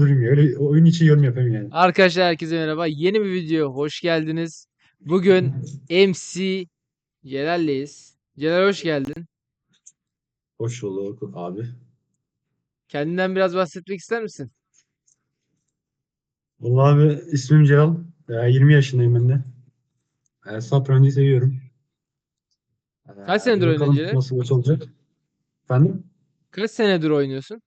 ya. Öyle oyun için yorum yapayım yani. Arkadaşlar herkese merhaba. Yeni bir videoya hoş geldiniz. Bugün MC Celal'leyiz. Celal hoş geldin. Hoş bulduk abi. Kendinden biraz bahsetmek ister misin? Vallahi abi ismim Celal. Ee, 20 yaşındayım ben de. Ee, Satrancı seviyorum. Ee, Kaç senedir bakalım oynuyorsun Celal? Nasıl maç olacak? Efendim? Kaç senedir oynuyorsun?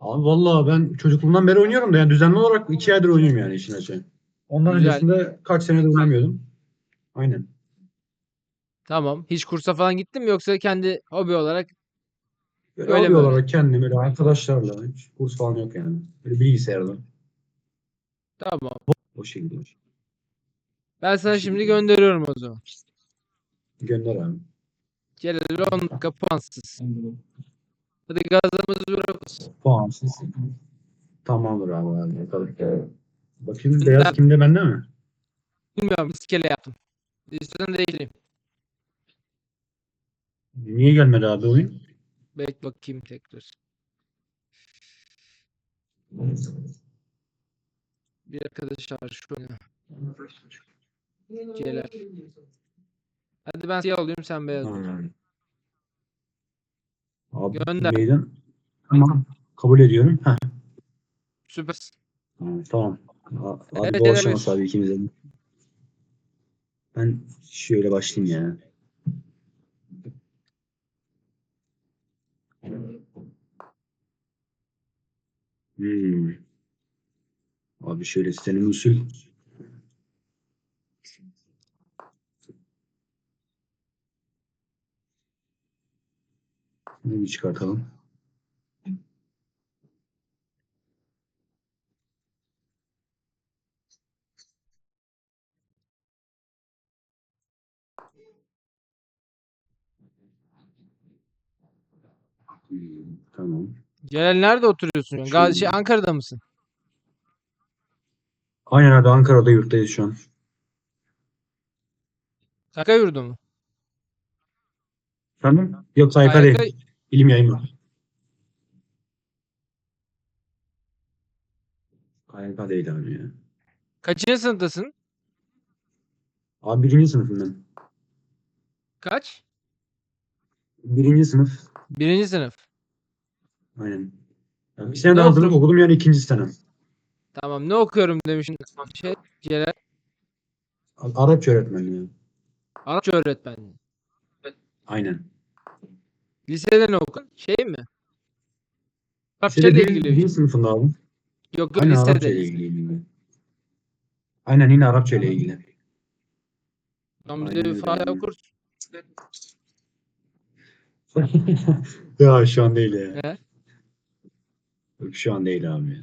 Abi vallahi ben çocukluğumdan beri oynuyorum da yani düzenli olarak 2 aydır oynuyorum yani işin açığı. Ondan Güzel. öncesinde kaç senedir oynamıyordum. Aynen. Tamam. Hiç kursa falan gittin mi yoksa kendi hobi olarak? Böyle Öyle hobi böyle. olarak kendim böyle arkadaşlarla hiç kurs falan yok yani. Böyle bilgisayarda. Tamam. O şekilde. Ben sana şimdi gönderiyorum o zaman. Gönder abi. Celal'e 10 dakika puansız. Hadi gazımızı bırakırız. Puansız. Tamamdır abi. Hadi bakalım. Bakayım beyaz kimde bende mi? Bilmiyorum. İskele yaptım. İstiyorsan değiştireyim. Niye gelmedi abi oyun? Bekle bakayım tekrar. Bir arkadaş var şu oyuna. Celal. Hadi ben siyah olayım sen beyaz ol. Abi Gönder. meydan. Tamam. Kabul ediyorum. Heh. Süpersin. Tamam. tamam. Abi Evet, bol şans abi ikimize. Ben şöyle başlayayım ya. Hmm. Abi şöyle senin usul. Bunu bir çıkartalım. Tamam. Celal nerede oturuyorsun? şu? Gazi, şey. Ankara'da mısın? Aynen abi Ankara'da yurttayız şu an. Şaka yurdu mu? Efendim? Yok sayfa Harika. değil. İlim yayımı. KYK değil abi ya. Kaçıncı sınıftasın? Abi birinci sınıfım ben. Kaç? Birinci sınıf. Birinci sınıf. Aynen. Ya bir sene Ne daha hazırlık okudum yani ikinci senem. Tamam ne okuyorum demişsin. Şey, Celal. Arapça öğretmenliği. Arapça öğretmenliği. Aynen. Lisede ne okudun? Şey mi? Arapça Lisede ile ilgili. birinci sınıfında aldım. Yok yok Aynen Arapça ile ilgili. Aynen yine Arapça ile ilgili. Tamam bize Aynen bir öyle, okursun. ya şu an değil ya. He? Yok, şu an değil abi ya.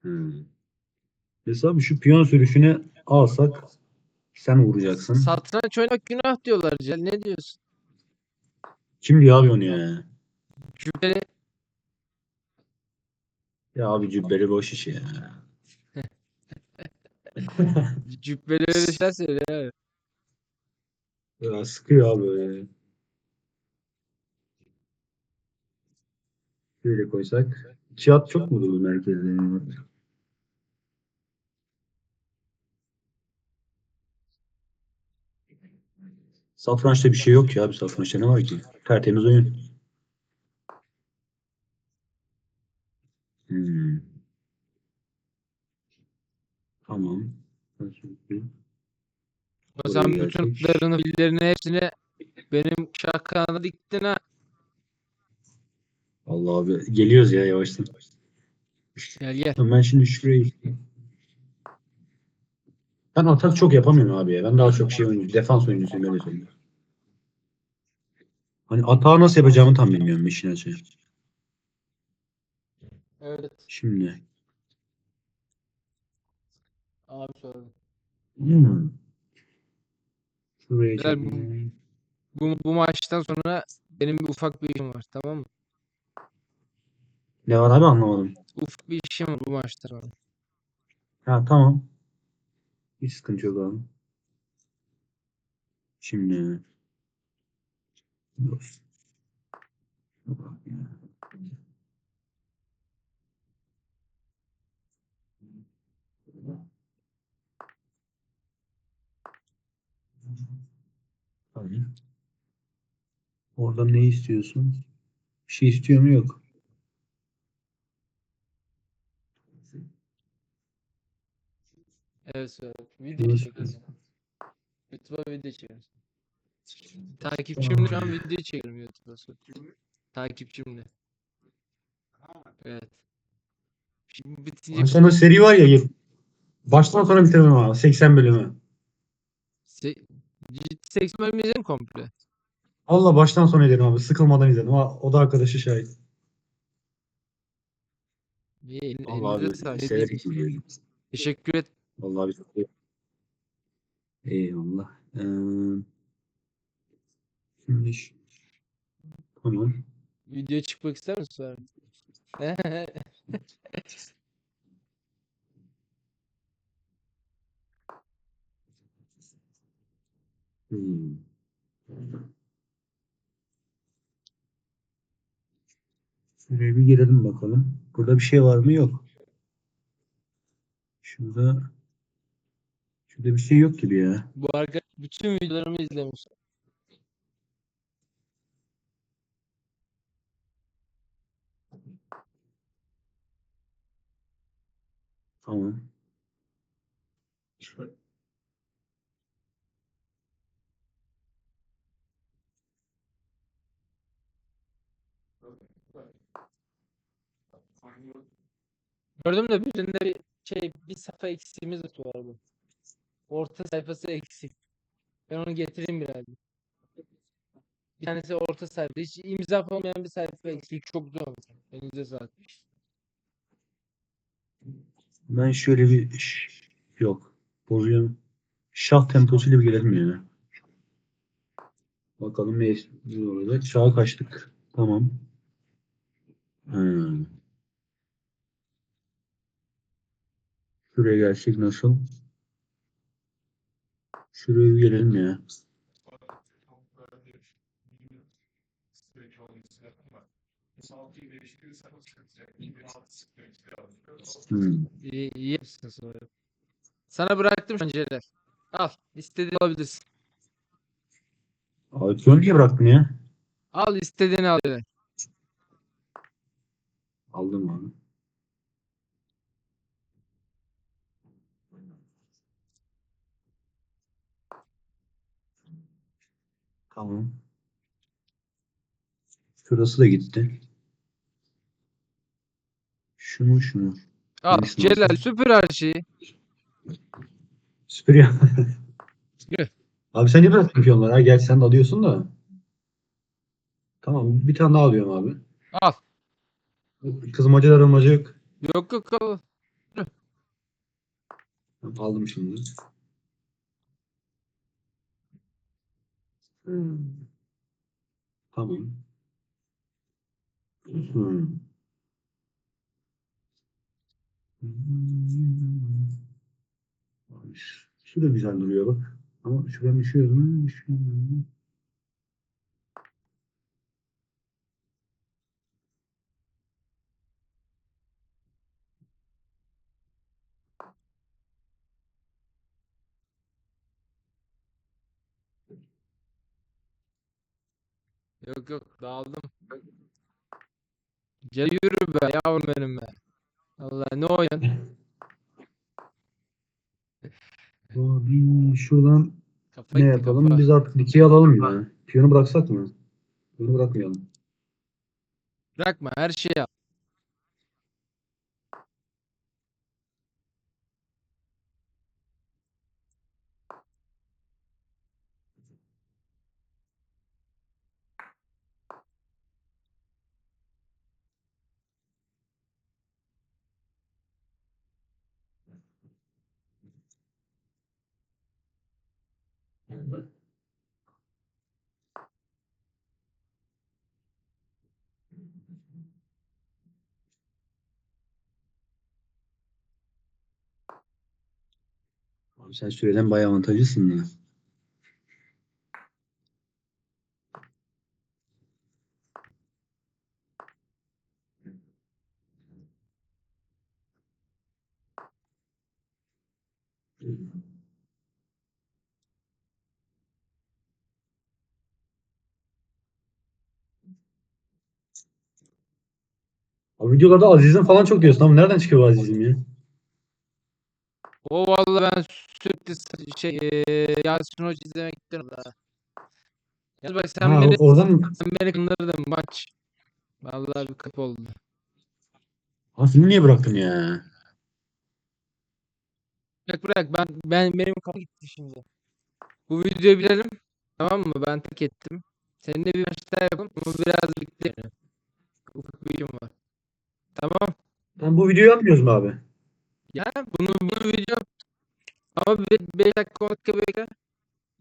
Hmm. Mesela şu piyon sürüşüne alsak sen vuracaksın. Satranç oynamak günah diyorlar Celal. Ne diyorsun? Kim diyor abi onu ya? Cübbeli. Ya abi cübbeli boş iş ya. Cübbeli öyle şeyler söylüyor. abi. Ya sıkıyor abi böyle. Şöyle koysak. Kağıt çok mu dolu merkezde? Satrançta bir şey yok ya abi. Satrançta ne var ki? Tertemiz oyun. Hmm. Tamam. O zaman Buraya bütün geldik. atlarını, fillerini hepsini benim şakana diktin ha. Allah abi geliyoruz ya yavaştan. Gel gel. Ben şimdi şuraya Ben atak çok yapamıyorum abi ya. Ben daha çok şey oyuncu, defans oyuncusuyum öyle söyleyeyim. Hani atağı nasıl yapacağımı tam bilmiyorum işin açığı. Evet. Şimdi. Abi sordum. Hmm. Şuraya çekeyim. Bu, bu maçtan sonra benim bir ufak bir işim var tamam mı? Ne var abi anlamadım. Ufak bir işim var bu maçtan sonra. Ha tamam. Hiç sıkıntı yok abi. Şimdi. Dur. Oradan ne istiyorsun? Bir şey istiyor mu yok. Evet Suat. Video çekiyoruz. YouTube'a video çekiyoruz. Takipçimle şu an video çekiyorum YouTube'a. Takipçimle. Evet. Şimdi bitince o seri var ya baştan sona bitirmem abi. 80 bölümü. se- 80 bölüm izledim komple. Allah baştan sona izledim abi. Sıkılmadan izledim. O, o da arkadaşı şahit. İyi, elinize abi. sağlık. Teşekkür et. Vallahi bir Eyvallah. Ee, şimdi şu- tamam. Video çıkmak ister misin Suat? Hmm. Şuraya bir girelim bakalım. Burada bir şey var mı? Yok. Şurada şurada bir şey yok gibi ya. Bu arkadaş bütün videolarımı izlemiş. Tamam. Gördüm de birinde bir şey bir sayfa eksiğimiz vardı. Orta sayfası eksik. Ben onu getireyim birazdan. Bir tanesi orta sayfa. Hiç imza olmayan bir sayfa eksik. Çok olmuş. Elinize sağlık. Ben şöyle bir yok. Bozuyorum. Şah temposuyla bir gelelim ya. Bakalım ne olacak. Şaha kaçtık. Tamam. Hmm. Şuraya gelsek nasıl? Şuraya bir gelelim ya. Hmm. İyi, iyi yapmışsın sonra. Sana bıraktım Celal. Al. istediğini alabilirsin. Abi piyon niye bıraktın ya? Al istediğini al. Aldım abi. Tamam. Şurası da gitti. Şunu şunu. Al. Neyse, Celal süpür her şeyi. Süper ya. Yürü. Abi sen niye bıraktın piyonları? Ha, gerçi sen de alıyorsun da. Tamam bir tane daha alıyorum abi. Al. Kızmaca darılmaca yok. Yok yok al. Aldım şimdi. Hmm. Tamam. Abi, şu- Şu da güzel duruyor bak. Ama şuradan düşüyor mu? Yok yok dağıldım. Celal yürü be yavrum benim be. Allah ne oyun? Abi şuradan Kafa ne gitti yapalım? kafa. Biz artık dikey alalım ya. Piyonu bıraksak mı? Piyonu bırakmayalım. Bırakma her şeyi al. Sen süreden bayağı avantajlısın ya. O videolarda Aziz'in falan çok diyorsun ama nereden çıkıyor bu Aziz'im ya? O vallahi ben sürekli şey eee Yasin Hoca izlemek gittim da. Ya bak sen Ha, beni oradan sen beni kandırdın maç. Vallahi bir kapı oldu. ha, filmi niye bıraktın ya? Bırak bırak ben ben benim kafa gitti şimdi. Bu videoyu bitirelim. Tamam mı? Ben tek ettim. Seninle bir maç daha yapalım. Ama biraz yani. Ufak bir işim var. Tamam. Lan bu videoyu yapmıyoruz mu abi? Ya bunu bu video ama 5 dakika 10 dakika bekle.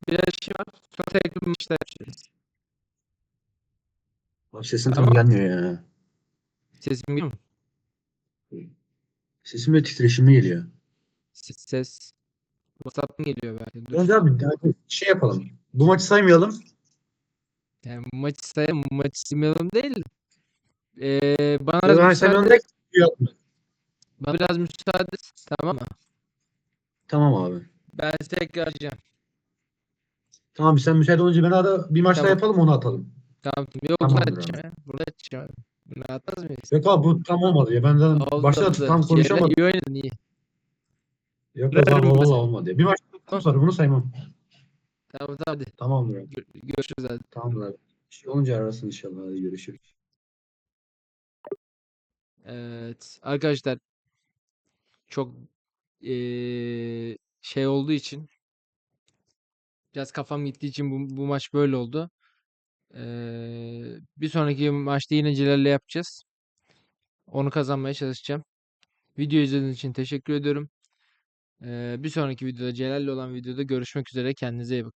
Biraz işim var. Sonra tekrar daha yapacağız. Abi sesin tam Tamam. gelmiyor ya. Sesim geliyor mu? Sesim de titreşimli geliyor. Ses. ses. WhatsApp mı geliyor belki? Dur. Önce abi hadi şey yapalım. Bu maçı saymayalım. Yani maçı sayalım, maçı saymayalım değil. Ee, bana biraz sen müsaade, önde yapma. bana biraz müsaade tamam mı? Tamam abi. Ben size tekrar açacağım. Tamam sen müsait olunca ben arada bir maç daha Tamam. yapalım onu atalım. Tamam. Yok burada Tamamdır açacağım ya. Burada açacağım. Bunu atmaz mıyız? Yok abi bu tam olmadı ya. Ben zaten Oldu, başta oldu. tam konuşamadım. İyi oynadın iyi. Yok abi bunu. valla olmadı ya. Bir maç daha sonra bunu saymam. Tamam tamam hadi. Tamamdır abi. Gör- görüşürüz hadi. Tamamdır abi. Şey olunca arasın inşallah. Hadi görüşürüz. Evet. Arkadaşlar çok eee, şey olduğu için biraz kafam gittiği için bu, bu maç böyle oldu. Eee, bir sonraki maçta yine Celal'le yapacağız. Onu kazanmaya çalışacağım. Video izlediğiniz için teşekkür ediyorum. Eee, bir sonraki videoda Celal'le olan videoda görüşmek üzere. Kendinize iyi bakın.